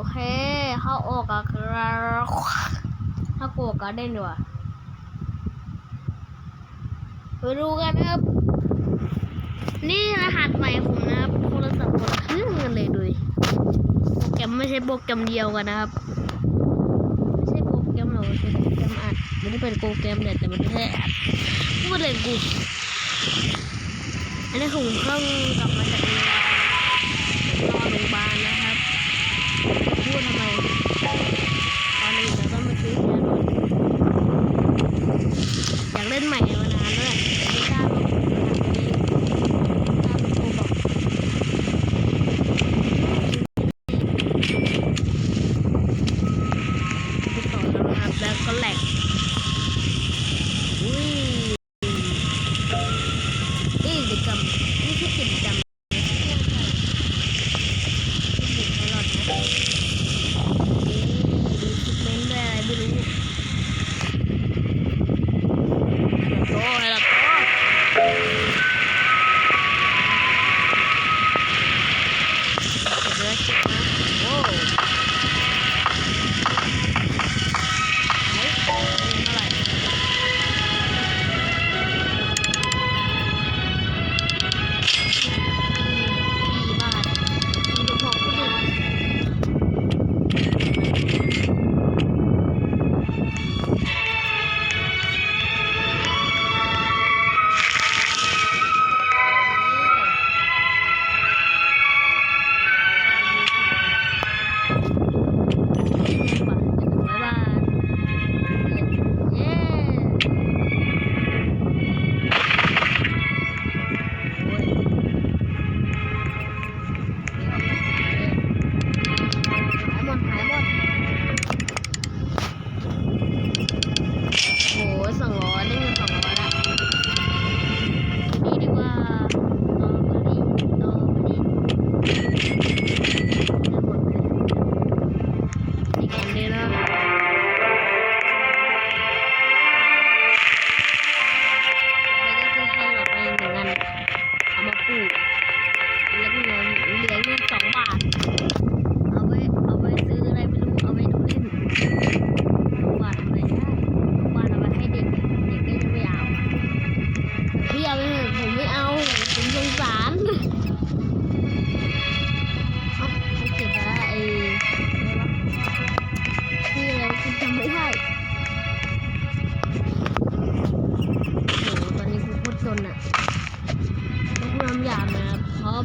อเค เข้าออกอะครับถ้าโกกการ์เด้นดีกว่าไปดูกันนะครับ นี่รหัสใหม่ผมนะครับโทรศัพท์คนละเครื่องกันเลยดูดิโปรแกรมไม่ใช่โปรแกรมเดียวกันนะครับ ไม่ใช่โปรแกรมหรอกเป็นโปรแกรมอัดไม่ได้เป็นโปรแกรมเนี่ยแต่มันไม่ใช่อัดพูดเลยกูอันนี้ผมเพิ่งกลับมาจากโรงพยาบาลนอนโรงบาลนะ พูดทำไมตอนนี้เราต้องมาซื้อยาหน่อยอยากเล่นใหม่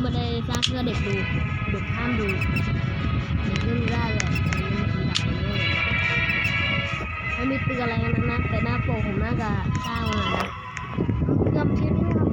ไม่ได้สร้างเพื่อเด็กดูเด็กห้ามดูเด็กไม่รู้ได้เลยไม่มีเตือนอะไรกันั้นนะแต่หน้าโปกผมน่าจะสร้างมานะเกือบชิ้นนี้ทำย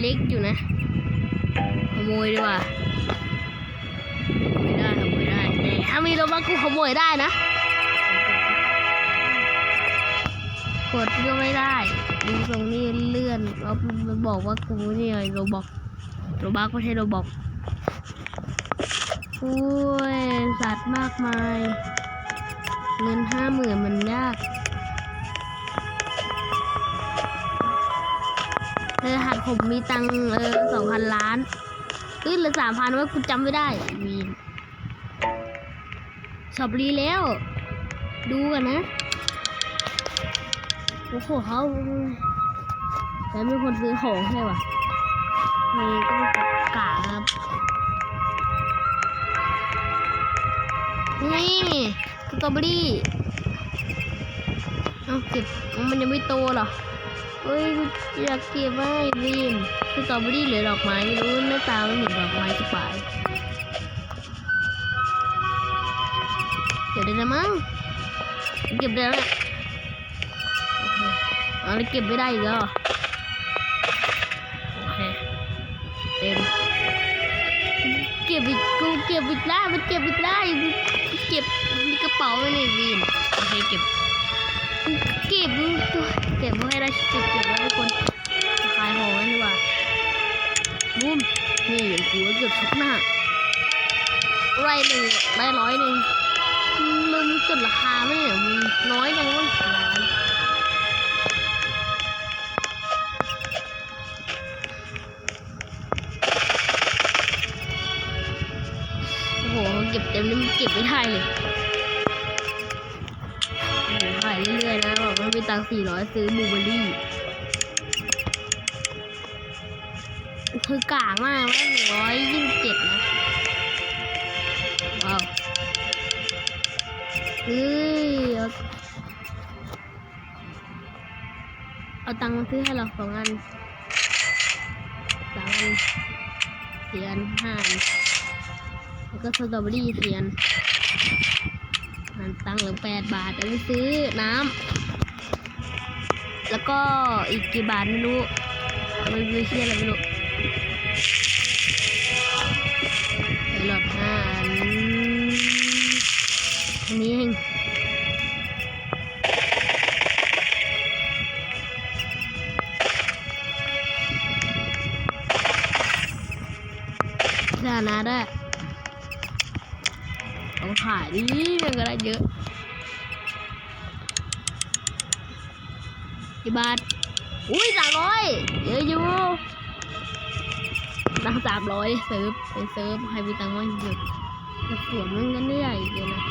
เล็กอยู่นะ ขโมยดีกว่าขโมยได้ขโมยได้แต่ถ้ามีรถบัสกูขโมยได้นะ กดก็ไม่ได้ดูตรงนี้เลื่อนแล้วมันบอกว่ากูนี่ไงโรบอกโรบักไม่ใช่โรบอกโอ้ยสัตว์มากมาย เงินห้าหมื่นมันยาก เธอหัดผมมีตังเออสองพันล้านเอ้ยเหลือสามพันว่ากูจำไม่ได้วีนชอบรีแล้ว ดูกันนะ โอ้โหเขาแต่มีคนซื้อของให้ว่ะนี่ก็เป็นกาครับ นี่สตรอเบอรี่ เอาเก็บมันยังไม่โตหรอ เฮ้ยอยากเก็บไว้วินสตรอเบอรี่หรือดอกไม้ไม่รู้หน้าตามันเหมือนดอกไม้จะปลายเก็บได้แล้วมั้งเก็บได้แล้วแหละโอเอเก็บไม่ได้อีกแล้วเหรอโอเคเต็มเก็บอีกกูเก็บอีกได้มันเก็บอีกได้เก็บมีกระเป๋าไว้ในวีนโอเคเก็บ เก็บตัวเก็บไว้ให้ได้เก็บเก็บไว้ทุกคนขายของกันดีกว่าบูมนี่อย่างกูเก็บทุกหน้าไรหนึ่งได้ร้อยหนึ่งลืมจดราคาไหมเนี่ยมันน้อยจังวะร้านโอ้โหเก็บเต็มนี่มันเก็บไม่ได้เลย อยซื้อบูเบอรี่คือกากมากนะหนึ่งร้อยยี่สิบเจ็ดนะว้าวเฮ้ยเอาเอาตังค์มาซื้อให้เราสองอันสามอันสี่อันห้าอันแล้วก็สตรอเบอรี่เสียนมันตังค์เหลือแปดบาทเอาไปซื้อน้ำ แล้วก็อีกกี่บาทไม่รู้มันคือเชี่ยอะไรไม่รู้ กี่บาท อุ้ยสามร้อยเยอะอยู่ตังสามร้อยเซิร์ฟไปเซิร์ฟใครมีตังค์ว่างอยู่แต่สวนมันก็ใหญ่เลยนะ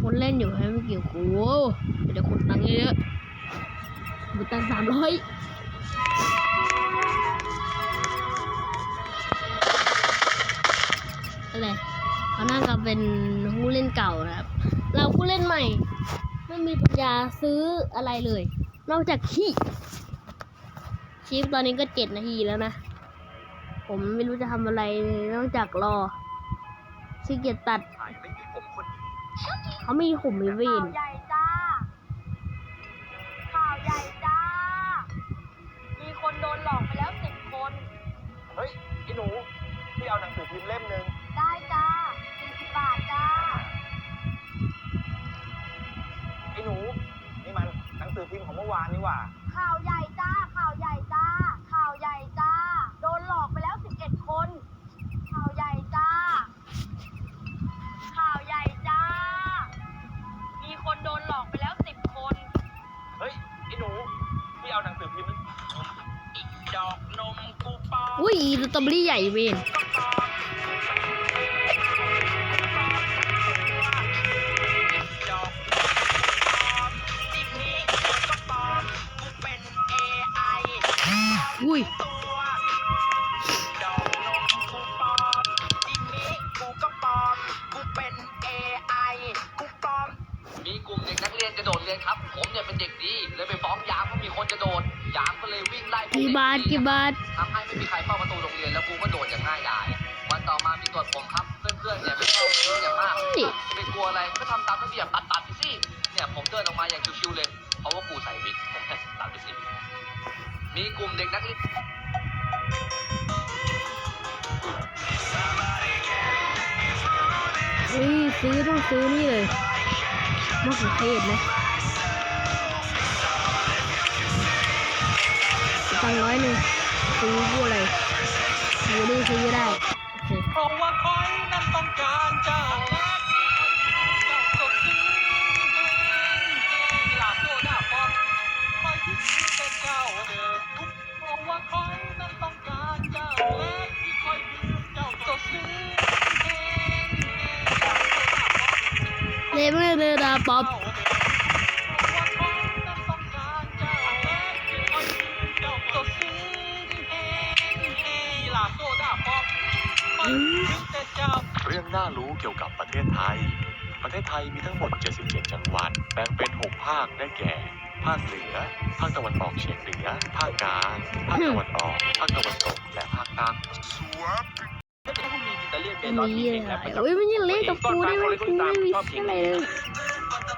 คนเล่นอยู่ให้ไม่เกี่ยวกูเดี๋ยวคนตังค์เยอะๆมีตังสามร้อยอะไรเขาน่าจะเป็นผู้เล่นเก่านะครับ เราผู้เล่นใหม่ ไม่มีปัญญาซื้ออะไรเลย นอกจากขี้ชีพตอนนี้ก็เจ็ดนาทีแล้วนะ ผมไม่รู้จะทำอะไรเลยนอกจากรอขี้เกียจตัดไม่มีผมคนเขามีผมมีเวข่าวนใหญ่จ้า ข่าวใหญ่จ้า มีคนโดนหลอกไปแล้วสิบคน เฮ้ยไอ้หนู พี่เอาหนังสือพิมพ์เล่มหนึ่งได้จ้าสี่สิบบาทจ้า พิมพ์ของเมื่อวานนี่หว่า ข่าวใหญ่จ้า ข่าวใหญ่จ้า ข่าวใหญ่จ้า โดนหลอกไปแล้วสิบเอ็ดคน ข่าวใหญ่จ้า ข่าวใหญ่จ้า มีคนโดนหลอกไปแล้วสิบคน เฮ้ยไอ้หนูพี่เอาหนังสือพิมพ์อีกดอกนมกูปออุ้ยสตรอเบอรี่ใหญ่เวนด อุ้ยตัวดอกนมกูปลอมที่นี้กูก็ปลอมกูเป็น AI กูปลอมมีกลุ่มเด็กนักเรียนจะโดดเรียนครับ ผมเนี่ยเป็นเด็กดีเลยไปฟ้องยามว่ามีคนจะโดด ยามก็เลยวิ่งไล่พวกี่เด็บาทดีกี่บาททำให้ไม่มีใครเฝ้าประตูโรงเรียนแล้วกูก็โดดอย่างง่ายดายวันต่อมามีตรวจผมครับ เพื่อนๆเนี่ยไม่เข้าเยอะอย่างมากเฮ้ยไม่กลัวอะไรก็ทำตามระเบียบตัดตัดไปสิเนี่ยผมเดินออกมาอย่างชิวๆเลยเพราะว่ากูใส่วิกตัดไปสิ มีกลุ่มเด็กนักเรียนเฮ้ยซื้อต้องซื้อนี่เลยมะเขือเทศนะตังค์ร้อยหนึ่งซื้อพวกอะไรซื้อได้ซื้อไม่ได้โอเคเพราะว่า ป๊อปเรื่องน่ารู้เกี่ยวกับประเทศไทย ประเทศไทยมีทั้งหมด 77 จังหวัด แบ่งเป็น 6 ภาค ได้แก่ ภาคเหนือ ภาคตะวันออกเฉียงเหนือ ภาคกลาง ภาคตะวันออก ภาคตะวันตก และภาคใต้มีอะไรโอ้ยมันยังเล่นกับกูได้ไหมกูไม่มีอะไรเลย